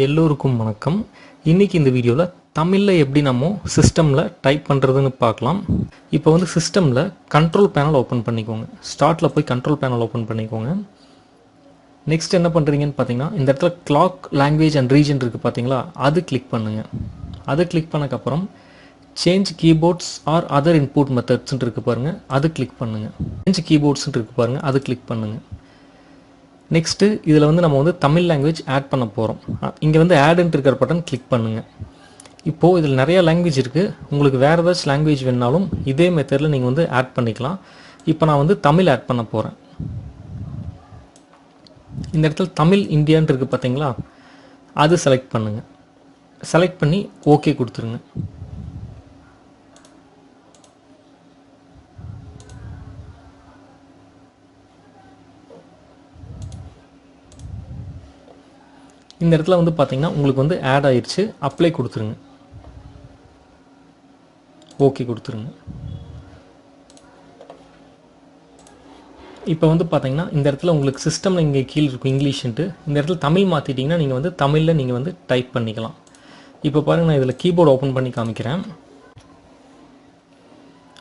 எல்லோருக்கும் வணக்கம். இன்னைக்கு இந்த வீடியோவில் தமிழில் எப்படி நம்ம சிஸ்டமில் டைப் பண்ணுறதுன்னு பார்க்கலாம். இப்போ வந்து சிஸ்டமில் கண்ட்ரோல் பேனல் ஓப்பன் பண்ணிக்கோங்க. ஸ்டார்ட்டில் போய் கண்ட்ரோல் பேனல் ஓப்பன் பண்ணிக்கோங்க. நெக்ஸ்ட் என்ன பண்ணுறீங்கன்னு பார்த்தீங்கன்னா இந்த இடத்துல கிளாக் லாங்குவேஜ் அண்ட் ரீஜன் இருக்குது பார்த்தீங்களா அது கிளிக் பண்ணுங்கள் அது click பண்ணக்கப்புறம் change keyboards or other input மெத்தட்ஸ்ன்னு இருக்குது பாருங்கள் அது கிளிக் பண்ணுங்கள் சேஞ்ச் கீபோர்ட்ஸ்ன்னு இருக்குது பாருங்கள் அது கிளிக் பண்ணுங்கள் நெக்ஸ்ட்டு இதில் வந்து நம்ம வந்து தமிழ் லாங்குவேஜ் ஆட் பண்ண போகிறோம் இங்கே வந்து ஆடுன்ட்டு இருக்கிற பட்டன் கிளிக் பண்ணுங்கள் இப்போது இதில் நிறையா லாங்குவேஜ் இருக்குது உங்களுக்கு வேறு ஏதாச்சும் லாங்குவேஜ் வேணாலும் இதே மெத்தடில் நீங்கள் வந்து ஆட் பண்ணிக்கலாம். இப்போ நான் வந்து தமிழ் ஆட் பண்ண போகிறேன் இந்த இடத்துல தமிழ் இந்தியான்ட்டு இருக்குது பார்த்தீங்களா அது செலக்ட் பண்ணுங்கள் செலக்ட் பண்ணி ஓகே கொடுத்துருங்க. இந்த இடத்துல வந்து பார்த்தீங்கன்னா உங்களுக்கு வந்து ஆட் ஆயிடுச்சு அப்ளை கொடுத்துருங்க. ஓகே கொடுத்துருங்க. இப்போ வந்து பார்த்தீங்கன்னா இந்த இடத்துல உங்களுக்கு சிஸ்டமில் இங்கே கீழே இருக்கும் இங்கிலீஷ்ன்ட்டு இந்த இடத்துல தமிழ் மாற்றிட்டிங்கன்னா நீங்கள் வந்து தமிழில் நீங்கள் வந்து டைப் பண்ணிக்கலாம். இப்போ பாருங்கள் நான் இதில் கீபோர்டு ஓப்பன் பண்ணி காமிக்கிறேன்.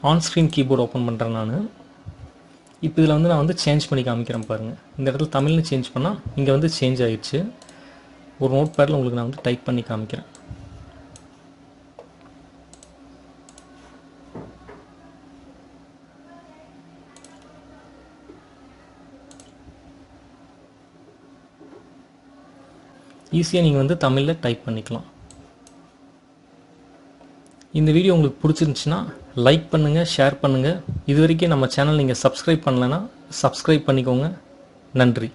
ஆன் ஸ்க்ரீன் கீபோர்டு ஓப்பன் பண்ணுறேன் நான். இப்போ இதில் வந்து நான் வந்து சேஞ்ச் பண்ணி காமிக்கிறேன் பாருங்கள் இந்த இடத்துல தமிழ்னு சேஞ்ச் பண்ணால் இங்கே வந்து சேஞ்ச் ஆகிடுச்சு ஒரு நோட் பேடில் உங்களுக்கு நான் வந்து டைப் பண்ணி காமிக்கிறேன். ஈஸியாக நீங்கள் வந்து தமிழில் டைப் பண்ணிக்கலாம். இந்த வீடியோ உங்களுக்கு பிடிச்சிருந்துச்சுன்னா லைக் பண்ணுங்கள் ஷேர் பண்ணுங்கள் இது வரைக்கும் நம்ம சேனல் நீங்கள் சப்ஸ்கிரைப் பண்ணலைன்னா சப்ஸ்கிரைப் பண்ணிக்கோங்க. நன்றி.